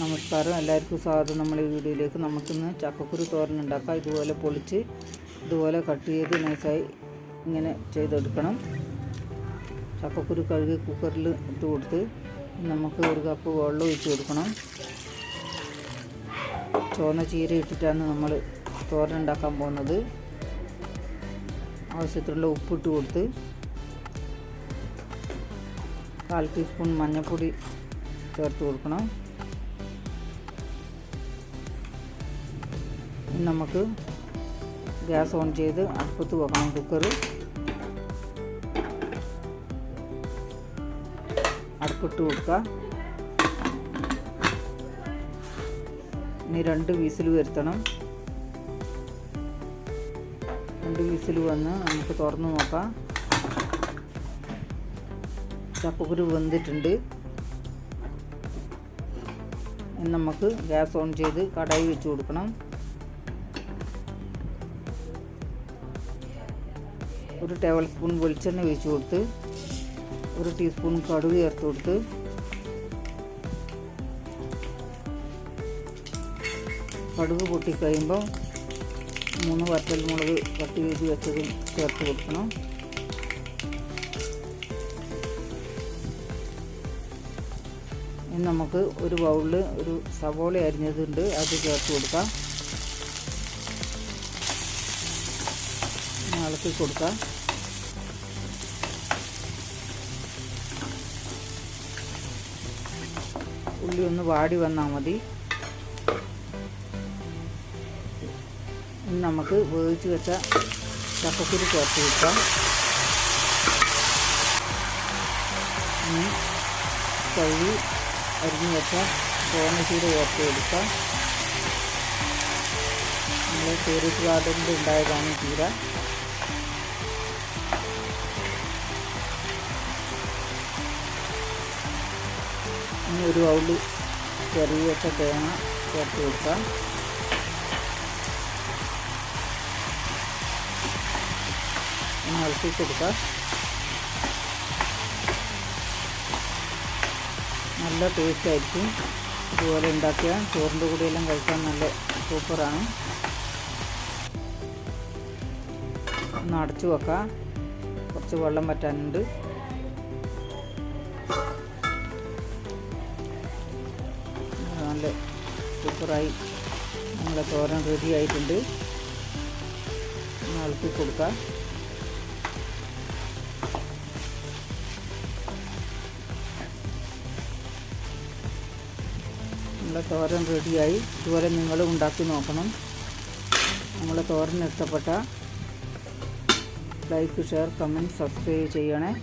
നമസ്കാരം. എല്ലാവർക്കും സ്വാഗതം. നമ്മൾ ഈ വീഡിയോയിലേക്ക് നമുക്കിന്ന് ചക്കക്കുരു തോരൻ ഉണ്ടാക്കാം. ഇതുപോലെ പൊളിച്ച് ഇതുപോലെ കട്ട് ചെയ്ത് നൈസായി ഇങ്ങനെ ചെയ്തെടുക്കണം. ചക്കക്കുരു കഴുകി കുക്കറിൽ ഇട്ട് കൊടുത്ത് നമുക്ക് ഒരു കപ്പ് വെള്ളം ഒഴിച്ച് കൊടുക്കണം. ചുവന്ന ചീര ഇട്ടിട്ടാണ് നമ്മൾ തോരൻ ഉണ്ടാക്കാൻ പോകുന്നത്. ആവശ്യത്തിനുള്ള ഉപ്പിട്ട് കൊടുത്ത് കാൽ ടീസ്പൂൺ മഞ്ഞൾപ്പൊടി ചേർത്ത് കൊടുക്കണം. നമുക്ക് ഗ്യാസ് ഓൺ ചെയ്ത് അടുപ്പത്ത് വെക്കണം കുക്കർ അടുപ്പിട്ട് കൊടുക്കുക ഇനി രണ്ട് വീസിൽ വരുത്തണം. രണ്ട് വീസിൽ വന്ന് നമുക്ക് തുറന്ന് നോക്കാം. ചപ്പക്കുരു വെന്തിട്ടുണ്ട്. നമുക്ക് ഗ്യാസ് ഓൺ ചെയ്ത് കടായി വെച്ച് കൊടുക്കണം. ഒരു ടേബിൾ സ്പൂൺ വെളിച്ചെണ്ണ ഒഴിച്ച് കൊടുത്ത് ഒരു ടീസ്പൂൺ കടുക് ചേർത്ത് കൊടുത്ത് കടുക് പൊട്ടിക്കഴിയുമ്പോൾ മൂന്ന് വറ്റൽ മുളക് കട്ട് ചെയ്ത് വെച്ചതും ചേർത്ത് കൊടുക്കണം. ഇനി നമുക്ക് ഒരു ബൗളിൽ ഒരു സവോള അരിഞ്ഞതുണ്ട് അത് ചേർത്ത് കൊടുക്കാം. ഇളക്കി കൊടുക്കാം. ഉള്ളി ഒന്ന് വാടി വന്നാൽ മതി. ഇനി നമുക്ക് വേവിച്ച് വെച്ച ചക്കക്കുരു ചേർത്ത് വെക്കാം ഇനി കഴുകി അരിഞ്ഞ് വെച്ച തോന്നച്ചീര ചേർത്ത് കൊടുക്കാം. നമ്മൾ ടൂറിസ്റ്റ് ഗാർഡനിൽ ഉണ്ടായതാണ് ചീര. ഇനി ഒരു ബൗളിൽ ചെറിയ വെച്ച തേങ്ങ ചേർത്ത് കൊടുക്കാം ഒന്ന് ഇളക്കി കൊടുക്കാം നല്ല ടേസ്റ്റ് ആയിരിക്കും. ഇതുപോലെ ഉണ്ടാക്കിയാൽ ചോറിന്റെ കൂടെയെല്ലാം കഴിക്കാൻ നല്ല സൂപ്പറാണ്. ഒന്ന് അടച്ചു വെക്കാം. കുറച്ച് വെള്ളം വറ്റാനുണ്ട്. നല്ല സൂപ്പറായി. നമ്മളെ തോരൻ റെഡി ആയിട്ടുണ്ട്. ഇളക്കി കൊടുക്കാം. നമ്മളെ തോരൻ റെഡിയായി ഇതുപോലെ നിങ്ങൾ ഉണ്ടാക്കി നോക്കണം. നമ്മളെ തോരൻ ഇഷ്ടപ്പെട്ട ലൈക്ക് ഷെയർ കമന്റ് സബ്സ്ക്രൈബ് ചെയ്യണേ.